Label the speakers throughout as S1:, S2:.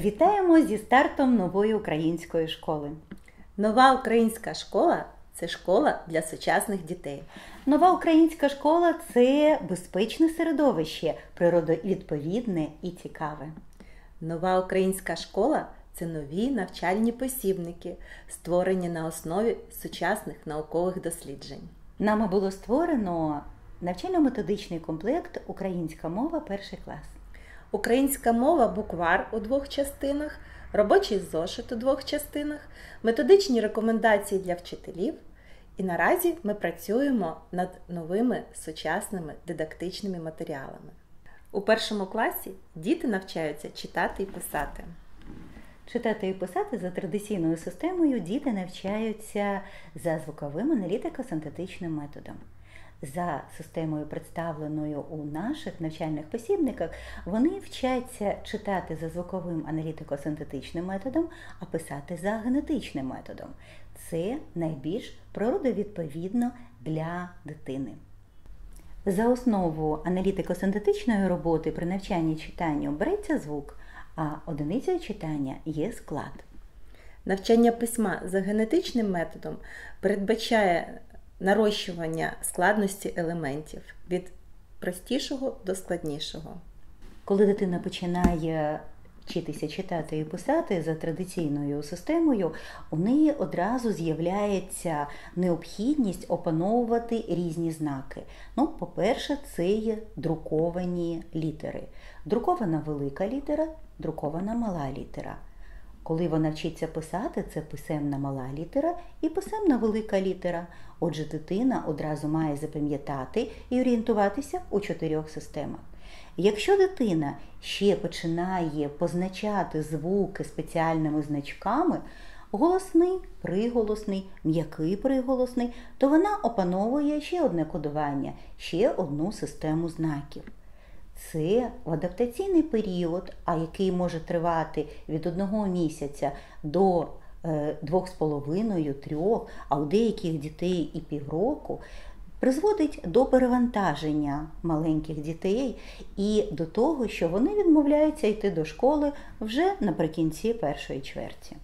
S1: Вітаємо зі стартом нової української школи.
S2: Нова українська школа це школа для сучасних дітей.
S1: Нова українська школа це безпечне середовище, природовідповідне і цікаве.
S2: Нова українська школа це нові навчальні посібники, створені на основі сучасних наукових досліджень.
S1: Нами було створено навчально-методичний комплект Українська мова перший клас.
S2: Українська мова буквар у двох частинах, робочий зошит у двох частинах, методичні рекомендації для вчителів. І наразі ми працюємо над новими сучасними дидактичними матеріалами. У першому класі діти навчаються читати і писати.
S1: Читати і писати за традиційною системою діти навчаються за звуковим аналітико-синтетичним методом. За системою, представленою у наших навчальних посібниках, вони вчаться читати за звуковим аналітико-синтетичним методом, а писати за генетичним методом. Це найбільш природовідповідно для дитини. За основу аналітико-синтетичної роботи при навчанні читанню береться звук, а одиницею читання є склад.
S2: Навчання письма за генетичним методом передбачає нарощування складності елементів від простішого до складнішого.
S1: Коли дитина починає вчитися читати і писати за традиційною системою, у неї одразу з'являється необхідність опановувати різні знаки. Ну, по-перше, це є друковані літери. Друкована велика літера, друкована мала літера. Коли вона вчиться писати, це писемна мала літера і писемна велика літера. Отже, дитина одразу має запам'ятати і орієнтуватися у чотирьох системах. Якщо дитина ще починає позначати звуки спеціальними значками, голосний, приголосний, м'який приголосний, то вона опановує ще одне кодування, ще одну систему знаків. Це в адаптаційний період, а який може тривати від одного місяця до двох з половиною, трьох, а у деяких дітей і півроку, призводить до перевантаження маленьких дітей і до того, що вони відмовляються йти до школи вже наприкінці першої чверті.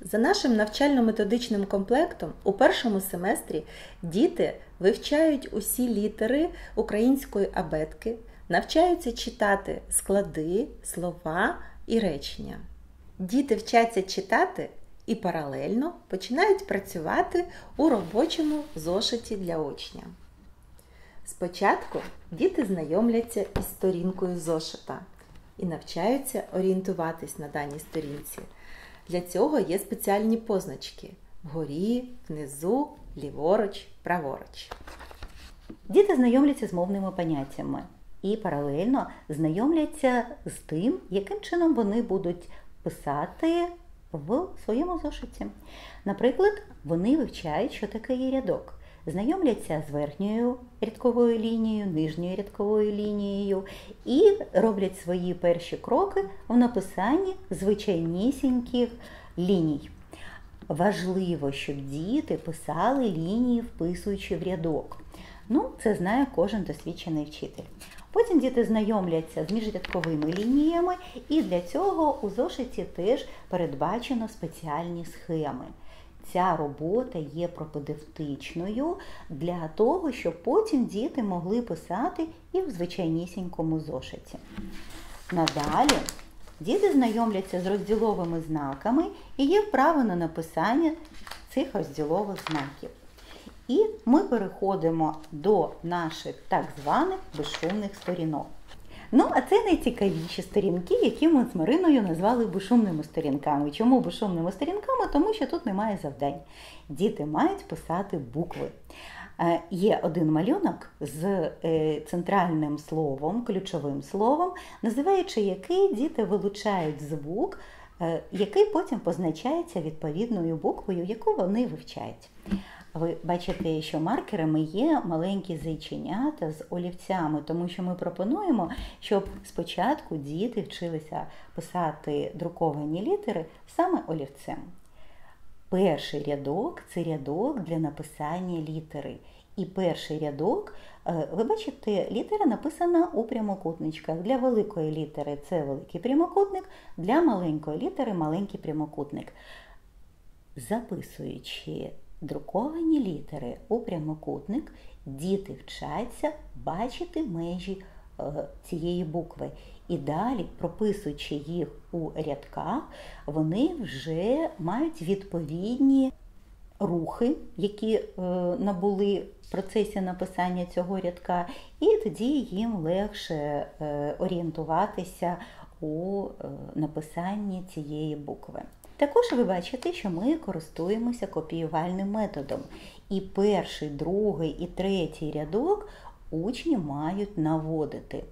S2: За нашим навчально-методичним комплектом у першому семестрі діти вивчають усі літери української абетки, навчаються читати склади, слова і речення. Діти вчаться читати і паралельно починають працювати у робочому зошиті для учня. Спочатку діти знайомляться із сторінкою зошита і навчаються орієнтуватись на даній сторінці. Для цього є спеціальні позначки вгорі, внизу, ліворуч, праворуч.
S1: Діти знайомляться з мовними поняттями і паралельно знайомляться з тим, яким чином вони будуть писати в своєму зошиті. Наприклад, вони вивчають, що таке є рядок. Знайомляться з верхньою рядковою лінією, нижньою рядковою лінією і роблять свої перші кроки в написанні звичайнісіньких ліній. Важливо, щоб діти писали лінії, вписуючи в рядок. Ну, це знає кожен досвідчений вчитель. Потім діти знайомляться з міжрядковими лініями, і для цього у зошиті теж передбачено спеціальні схеми. Ця робота є пропедевтичною для того, щоб потім діти могли писати і в звичайнісінькому зошиті. Надалі діти знайомляться з розділовими знаками і є вправи на написання цих розділових знаків. І ми переходимо до наших так званих безшумних сторінок. Ну, а це найцікавіші сторінки, які ми з Мариною назвали безшумними сторінками. Чому безшумними сторінками? Тому що тут немає завдань. Діти мають писати букви. Є один малюнок з центральним словом, ключовим словом, називаючи який діти вилучають звук, який потім позначається відповідною буквою, яку вони вивчають. Ви бачите, що маркерами є маленькі зайченята з олівцями, тому що ми пропонуємо, щоб спочатку діти вчилися писати друковані літери саме олівцем. Перший рядок це рядок для написання літери. І перший рядок, е, ви бачите, літера написана у прямокутничках. Для великої літери це великий прямокутник, для маленької літери маленький прямокутник. Записуючи друковані літери у прямокутник, діти вчаться бачити межі е, цієї букви. І далі, прописуючи їх у рядках, вони вже мають відповідні рухи, які е, набули в процесі написання цього рядка, і тоді їм легше е, орієнтуватися у написанні цієї букви. Також ви бачите, що ми користуємося копіювальним методом. І перший, другий і третій рядок учні мають наводити.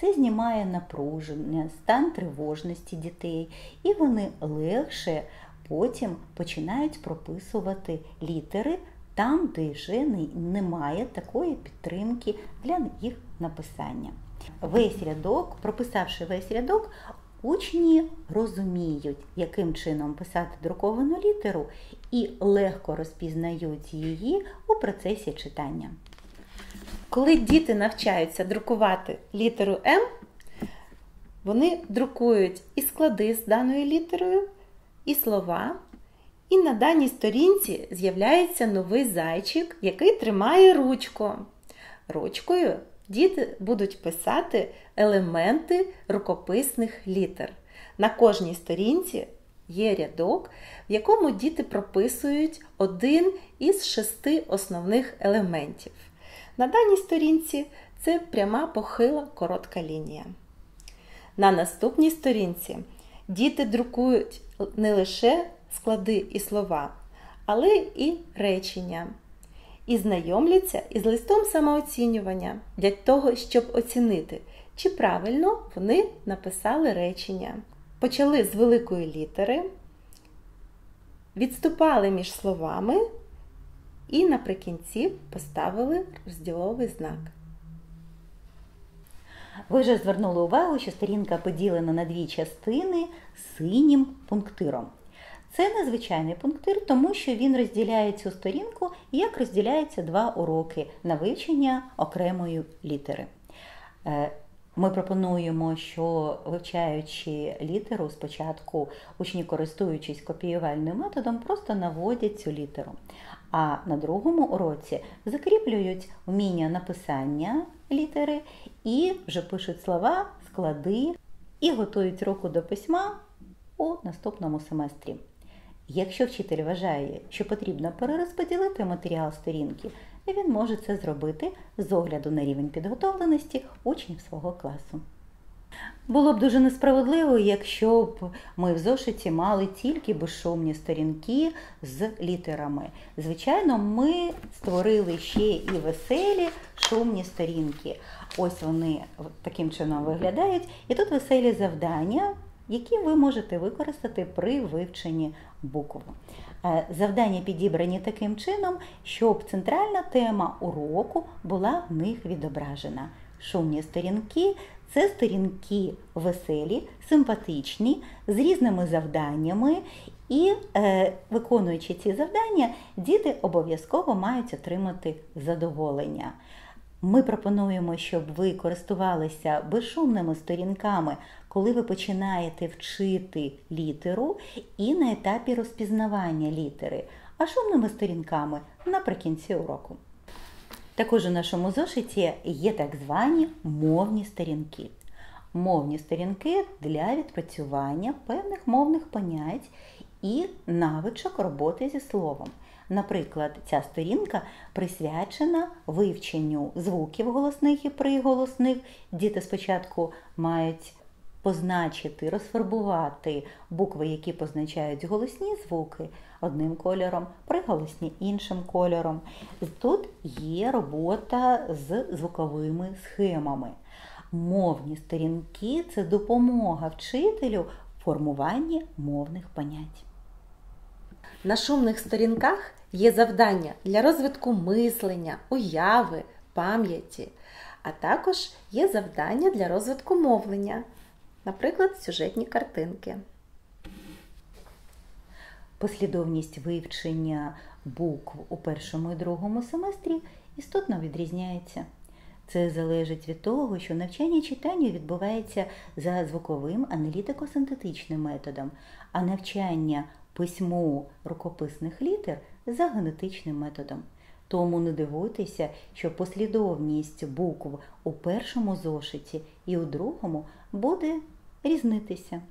S1: Це знімає напруження, стан тривожності дітей, і вони легше потім починають прописувати літери там, де вже немає такої підтримки для їх написання. Весь рядок, прописавши весь рядок, учні розуміють, яким чином писати друковану літеру, і легко розпізнають її у процесі читання.
S2: Коли діти навчаються друкувати літеру М, вони друкують і склади з даною літерою, і слова. І на даній сторінці з'являється новий зайчик, який тримає ручку. Ручкою діти будуть писати елементи рукописних літер. На кожній сторінці є рядок, в якому діти прописують один із шести основних елементів. На даній сторінці це пряма похила коротка лінія. На наступній сторінці діти друкують не лише склади і слова, але і речення. І знайомляться із листом самооцінювання для того, щоб оцінити, чи правильно вони написали речення. Почали з великої літери, відступали між словами і наприкінці поставили розділовий знак.
S1: Ви вже звернули увагу, що сторінка поділена на дві частини синім пунктиром. Це незвичайний пунктир, тому що він розділяє цю сторінку, як розділяються два уроки на вивчення окремої літери. Е, ми пропонуємо, що вивчаючи літеру, спочатку учні, користуючись копіювальним методом, просто наводять цю літеру. А на другому уроці закріплюють вміння написання літери і вже пишуть слова, склади і готують руку до письма у наступному семестрі. Якщо вчитель вважає, що потрібно перерозподілити матеріал сторінки, він може це зробити з огляду на рівень підготовленості учнів свого класу. Було б дуже несправедливо, якщо б ми в зошиті мали тільки безшумні сторінки з літерами. Звичайно, ми створили ще і веселі шумні сторінки. Ось вони таким чином виглядають. І тут веселі завдання, які ви можете використати при вивченні букв. Е, завдання підібрані таким чином, щоб центральна тема уроку була в них відображена. Шумні сторінки це сторінки веселі, симпатичні, з різними завданнями, і, е, виконуючи ці завдання, діти обов'язково мають отримати задоволення. Ми пропонуємо, щоб ви користувалися безшумними сторінками, коли ви починаєте вчити літеру і на етапі розпізнавання літери, а шумними сторінками наприкінці уроку. Також у нашому зошиті є так звані мовні сторінки. Мовні сторінки для відпрацювання певних мовних понять і навичок роботи зі словом. Наприклад, ця сторінка присвячена вивченню звуків голосних і приголосних. Діти спочатку мають позначити, розфарбувати букви, які позначають голосні звуки одним кольором, приголосні іншим кольором. Тут є робота з звуковими схемами. Мовні сторінки це допомога вчителю в формуванні мовних понять.
S2: На шумних сторінках є завдання для розвитку мислення, уяви, пам'яті, а також є завдання для розвитку мовлення, наприклад, сюжетні картинки.
S1: Послідовність вивчення букв у першому і другому семестрі істотно відрізняється. Це залежить від того, що навчання читанню відбувається за звуковим аналітико-синтетичним методом, а навчання письму рукописних літер за генетичним методом. Тому не дивуйтеся, що послідовність букв у першому зошиті і у другому буде різнитися.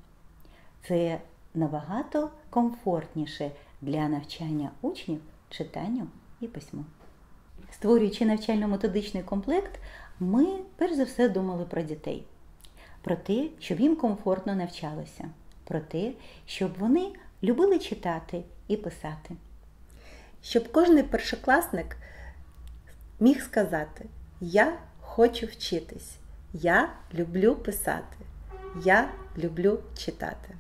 S1: Це набагато комфортніше для навчання учнів читанню і письму. Створюючи навчально-методичний комплект, ми перш за все думали про дітей, про те, щоб їм комфортно навчалося, про те, щоб вони любили читати і писати.
S2: Щоб кожний першокласник міг сказати: Я хочу вчитись, я люблю писати, я люблю читати.